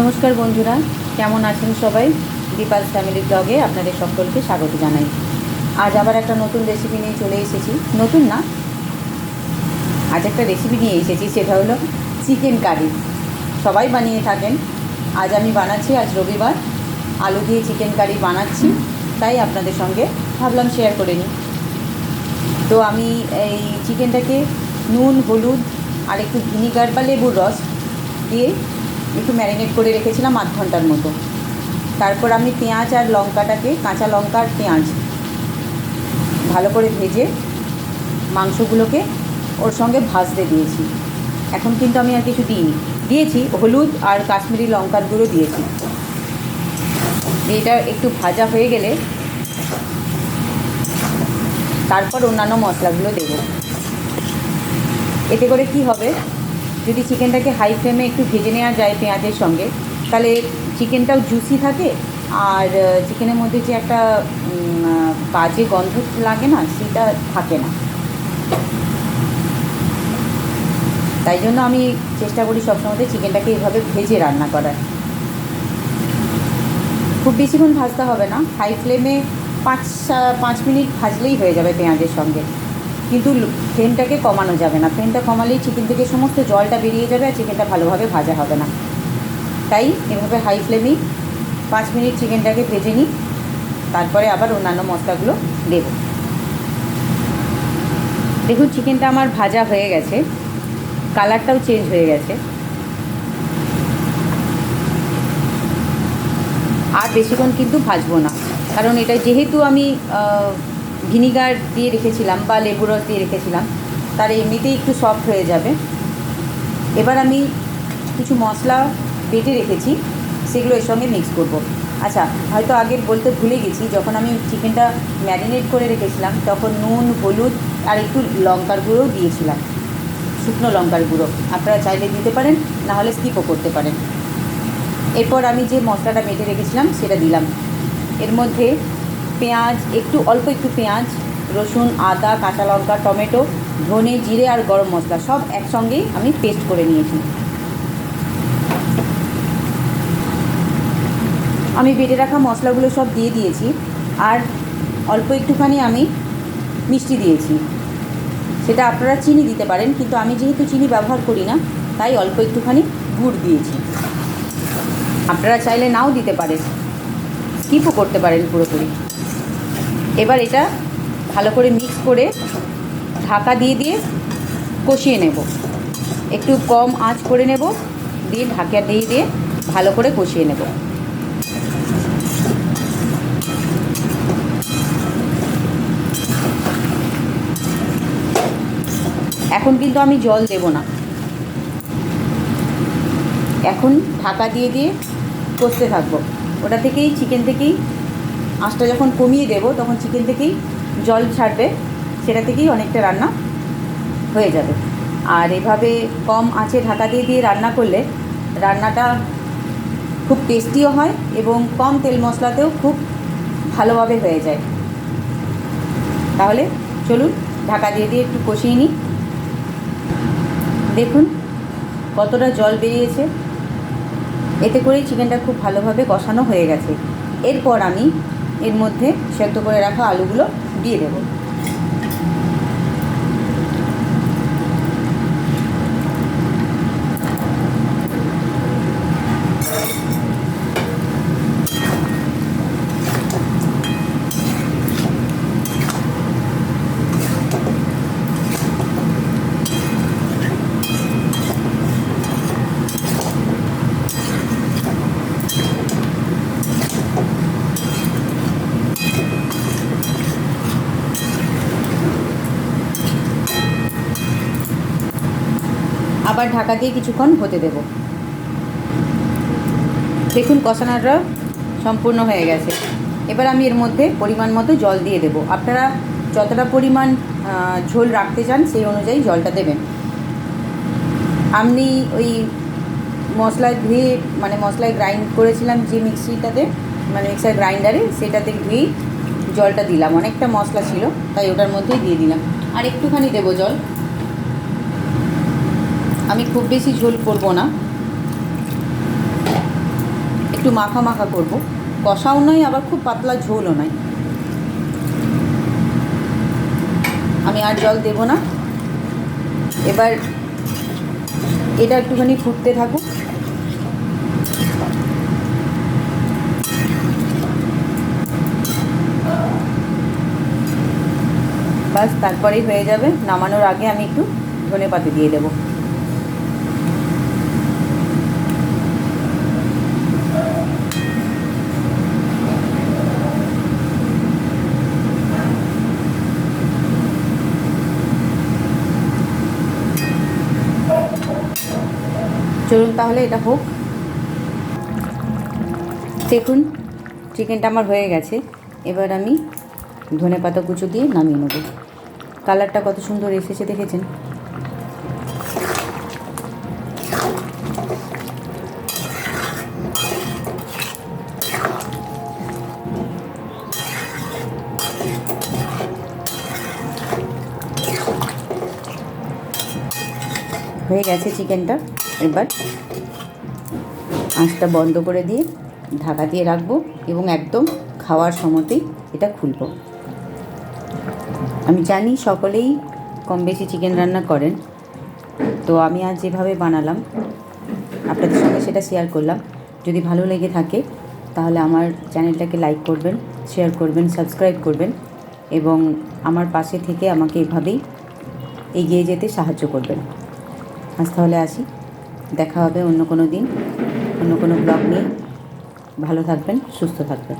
নমস্কার বন্ধুরা, কেমন আছেন সবাই? দীপাল ফ্যামিলি ব্লগে আপনাদের সকলকে স্বাগত জানাই। আজ আবার একটা নতুন রেসিপি নিয়ে চলে এসেছি। নতুন না, আজ একটা রেসিপি নিয়ে এসেছি, সেটা হলো চিকেন কারি সবাই বানিয়ে থাকেন। আজ আমি বানাচ্ছি, আজ রবিবার। আলু দিয়ে চিকেন কারি বানাচ্ছি, তাই আপনাদের সঙ্গে ভাবলাম শেয়ার করে নিই। তো আমি এই চিকেনটাকে নুন, হলুদ আর একটু ভিনিগার বা লেবুর রস দিয়ে একটু ম্যারিনেট করে রেখেছিলাম আধ ঘণ্টার মতো। তারপর আমি পেঁয়াজ আর লঙ্কাটাকে, কাঁচা লঙ্কা আর পেঁয়াজ ভালো করে ভেজে মাংসগুলোকে ওর সঙ্গে ভাজতে দিয়েছি। এখন কিন্তু আমি আর কিছু দিইনি। দিয়েছি হলুদ আর কাশ্মীরি লঙ্কার গুঁড়ো দিয়েছি। এটা একটু ভাজা হয়ে গেলে তারপর অন্যান্য মশলাগুলো দেব। এতে করে কি হবে? যদি চিকেনটাকে হাই ফ্লেমে একটু ভেজে নেওয়া যায় পেঁয়াজের সঙ্গে, তাহলে চিকেনটাও জুসি থাকে। আর চিকেনের মধ্যে যে একটা বাজে গন্ধ লাগে না, সেটা থাকে না। তাই জন্য আমি চেষ্টা করি সবসময় চিকেনটাকে এইভাবে ভেজে রান্না করার। খুব বেশিক্ষণ ভাজতে হবে না। হাই ফ্লেমে পাঁচ পাঁচ মিনিট ভাজলেই হয়ে যাবে পেঁয়াজের সঙ্গে। কিন্তু ফ্লেমটাকে কমানো যাবে না। ফ্লেমটা কমালেই চিকেন থেকে সমস্ত জলটা বেরিয়ে যাবে আর চিকেনটা ভালোভাবে ভাজা হবে না। তাই এভাবে হাই ফ্লেমেই পাঁচ মিনিট চিকেনটাকে ভেজে নিই। তারপরে আবার অন্যান্য মশলাগুলো দেব। দেখুন চিকেনটা আমার ভাজা হয়ে গেছে। কালারটাও চেঞ্জ হয়ে গেছে। আর বেশিক্ষণ কিন্তু ভাজবো না। কারণ এটা যেহেতু আমি ভিনিগার দিয়ে রেখেছিলাম বা লেবু রস দিয়ে রেখেছিলাম, তার এমনিতেই একটু সফট হয়ে যাবে। এবার আমি কিছু মশলা বেটে রেখেছি, সেগুলো এর সঙ্গে মিক্স করব। আচ্ছা হয়তো আগে বলতে ভুলে গেছি, যখন আমি চিকেনটা ম্যারিনেট করে রেখেছিলাম, তখন নুন, হলুদ আর একটু লঙ্কার গুঁড়োও দিয়েছিলাম। শুকনো লঙ্কার গুঁড়ো, আপনারা চাইলে দিতে পারেন, না হলে স্কিপও করতে পারেন। এরপর আমি যে মশলাটা মেটে রেখেছিলাম, সেটা দিলাম। এর মধ্যে পেঁয়াজ, একটু অল্প একটু পেঁয়াজ, রসুন, আদা, কাঁচা লঙ্কা, টমেটো, ধনে জিরে আর গরম মশলা সব একসঙ্গেই আমি পেস্ট করে নিয়েছি। আমি বেটে রাখা মশলাগুলো সব দিয়ে দিয়েছি আর অল্প একটুখানি আমি মিষ্টি দিয়েছি। সেটা আপনারা চিনি দিতে পারেন, কিন্তু আমি যেহেতু চিনি ব্যবহার করি না, তাই অল্প একটুখানি গুড় দিয়েছি। আপনারা চাইলে নাও দিতে পারেন। স্কিপও করতে পারেন পুরোপুরি। এবার এটা ভালো করে মিক্স করে ঢাকা দিয়ে দিয়ে কষিয়ে নেব। একটু কম আঁচ করে নেব, দিয়ে ঢাকা দিয়ে দিয়ে ভালো করে কষিয়ে নেব। এখন কিন্তু আমি জল দেব না। এখন ঢাকা দিয়ে দিয়ে কষতে থাকব। ওটা থেকেই চিকেন থেকেই আঁচটা যখন কমিয়ে দেব, তখন চিকেন থেকেই জল ছাড়বে, সেটা থেকেই অনেকটা রান্না হয়ে যাবে। আর এভাবে কম আঁচে ঢাকা দিয়ে দিয়ে রান্না করলে রান্নাটা খুব টেস্টিও হয় এবং কম তেল মশলাতেও খুব ভালোভাবে হয়ে যায়। তাহলে চলুন ঢাকা দিয়ে দিয়ে একটু কষিয়ে নিই। দেখুন কতটা জল বেরিয়েছে। এতে করেই চিকেনটা খুব ভালোভাবে কষানো হয়ে গেছে। এরপর আমি এর মধ্যে সেদ্ধ করে রাখা আলুগুলো দিয়ে দেবো। আবার ঢাকা দিয়ে কিছুক্ষণ হতে দেব। দেখুন, কষানোটা সম্পূর্ণ হয়ে গেছে। এবার আমি এর মধ্যে পরিমাণ মতো জল দিয়ে দেব। আপনারা যতটা পরিমাণ ঝোল রাখতে চান সেই অনুযায়ী জলটা দেবেন। আপনি ওই মশলায় ধুয়ে মানে মশলায় গ্রাইন্ড করেছিলাম যে মিক্সিটাতে মানে মিক্সার গ্রাইন্ডারে, সেটাতে ধুয়েই জলটা দিলাম। অনেকটা মশলা ছিল, তাই ওটার মধ্যেই দিয়ে দিলাম। আর একটুখানি দেবো জল। আমি খুব বেশি ঝোল করব না। একটু মাখা মাখা করব। কষাও নয় আবার খুব পাতলা ঝোলও নয় আমি আর জল দেব না। এবার এটা একটুখানি ফুটতে থাকুক। বাস তারপরেই হয়ে যাবে। নামানোর আগে আমি একটু ধনে পাতা দিয়ে দেবো। চলুন তাহলে, এটা হোক। দেখুন, চিকেনটা আমার হয়ে গেছে। এবার আমি ধনে পাতা কুচো দিয়ে নামিয়ে নেব। কালারটা কত সুন্দর এসেছে, দেখেছেন? হয়ে গেছে চিকেনটা। এবার আঁচটা বন্ধ করে দিয়ে ঢাকা দিয়ে রাখব এবং একদম খাওয়ার সময়তেই এটা খুলব। আমি জানি সকলেই কম বেশি চিকেন রান্না করেন, তো আমি আজ যেভাবে বানালাম, আপনাদের সঙ্গে সেটা শেয়ার করলাম। যদি ভালো লেগে থাকে, তাহলে আমার চ্যানেলটাকে লাইক করবেন শেয়ার করবেন সাবস্ক্রাইব করবেন এবং আমার পাশে থেকে আমাকে এভাবেই এগিয়ে যেতে সাহায্য করবেন। আজ তাহলে আসি। দেখা হবে অন্য কোনো দিন অন্য কোনো ব্লগ নিয়ে। ভালো থাকবেন সুস্থ থাকবেন।